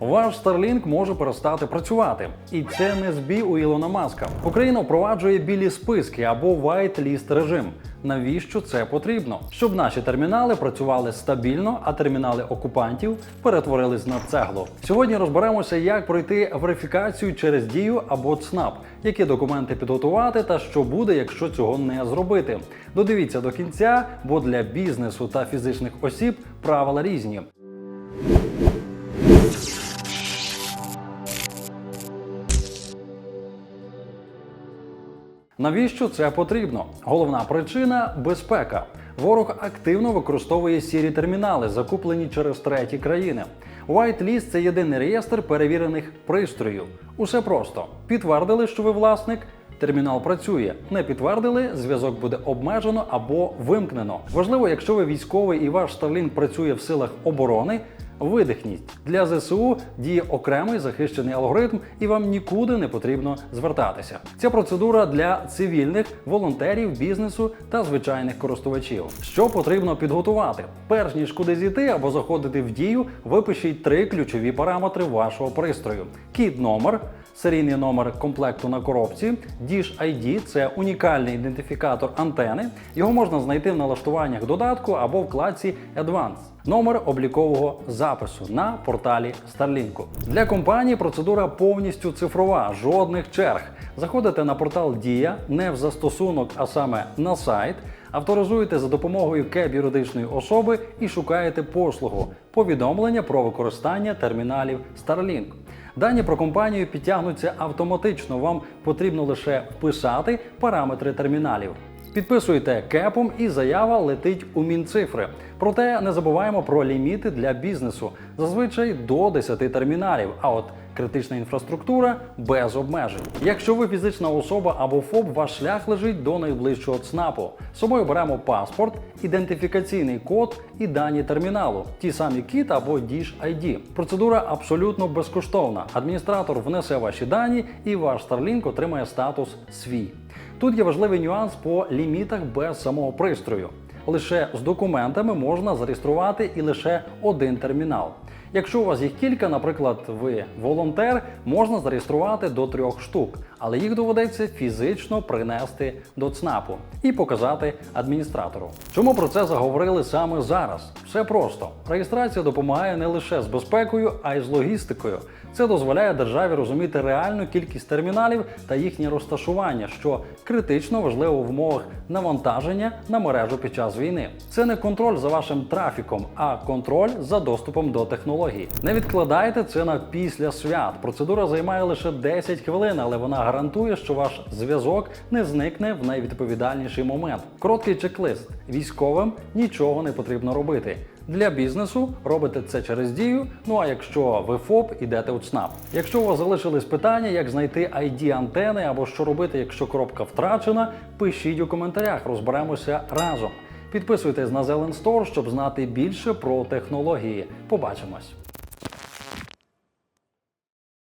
Ваш Starlink може перестати працювати, і це не збій у Ілона Маска. Україна впроваджує білі списки або white-list режим. Навіщо це потрібно? Щоб наші термінали працювали стабільно, а термінали окупантів перетворились на цеглу. Сьогодні розберемося, як пройти верифікацію через дію або ЦНАП, які документи підготувати та що буде, якщо цього не зробити. Додивіться до кінця, бо для бізнесу та фізичних осіб правила різні. Навіщо це потрібно? Головна причина безпека. Ворог активно використовує сірі термінали, закуплені через треті країни. Whitelist – це єдиний реєстр перевірених пристроїв. Усе просто підтвердили, що ви власник. Термінал працює. Не підтвердили, зв'язок буде обмежено або вимкнено. Важливо, якщо ви військовий і ваш Starlink працює в силах оборони, видихніть. Для ЗСУ діє окремий захищений алгоритм, і вам нікуди не потрібно звертатися. Ця процедура для цивільних, волонтерів, бізнесу та звичайних користувачів. Що потрібно підготувати? Перш ніж куди зійти або заходити в дію, випишіть три ключові параметри вашого пристрою: кід номер. Серійний номер комплекту на коробці, Dish ID – це унікальний ідентифікатор антени. Його можна знайти в налаштуваннях додатку або вкладці Advanced. Номер облікового запису на порталі Starlink. Для компанії процедура повністю цифрова, жодних черг. Заходите на портал Дія не в застосунок, а саме на сайт. Авторизуєте за допомогою КЕБ юридичної особи і шукаєте послугу повідомлення про використання терміналів Starlink. Дані про компанію підтягнуться автоматично. Вам потрібно лише вписати параметри терміналів. Підписуйте кепом і заява летить у мінцифри. Проте не забуваємо про ліміти для бізнесу, зазвичай до 10 терміналів. А от критична інфраструктура без обмежень. Якщо ви фізична особа або ФОП, ваш шлях лежить до найближчого ЦНАПу. З собою беремо паспорт, ідентифікаційний код і дані терміналу, ті самі KIT або Dish ID. Процедура абсолютно безкоштовна. Адміністратор внесе ваші дані, і ваш Starlink отримає статус свій. Тут є важливий нюанс по лімітах без самого пристрою. Лише з документами можна зареєструвати і лише один термінал. Якщо у вас їх кілька, наприклад, ви волонтер, можна зареєструвати до трьох штук, але їх доведеться фізично принести до ЦНАПу і показати адміністратору. Чому про це заговорили саме зараз? Все просто. Реєстрація допомагає не лише з безпекою, а й з логістикою. Це дозволяє державі розуміти реальну кількість терміналів та їхнє розташування, що критично важливо в умовах навантаження на мережу під час війни. Це не контроль за вашим трафіком, а контроль за доступом до технологій. Не відкладайте це на після свят. Процедура займає лише 10 хвилин, але вона гарантує, що ваш зв'язок не зникне в найвідповідальніший момент. Короткий чек-лист. Військовим нічого не потрібно робити. Для бізнесу робите це через дію. Ну а якщо ви ФОП, ідете у ЦНАП. Якщо у вас залишились питання, як знайти ID антени або що робити, якщо коробка втрачена, пишіть у коментарях, розберемося разом. Підписуйтесь на Zelen Store, щоб знати більше про технології. Побачимось!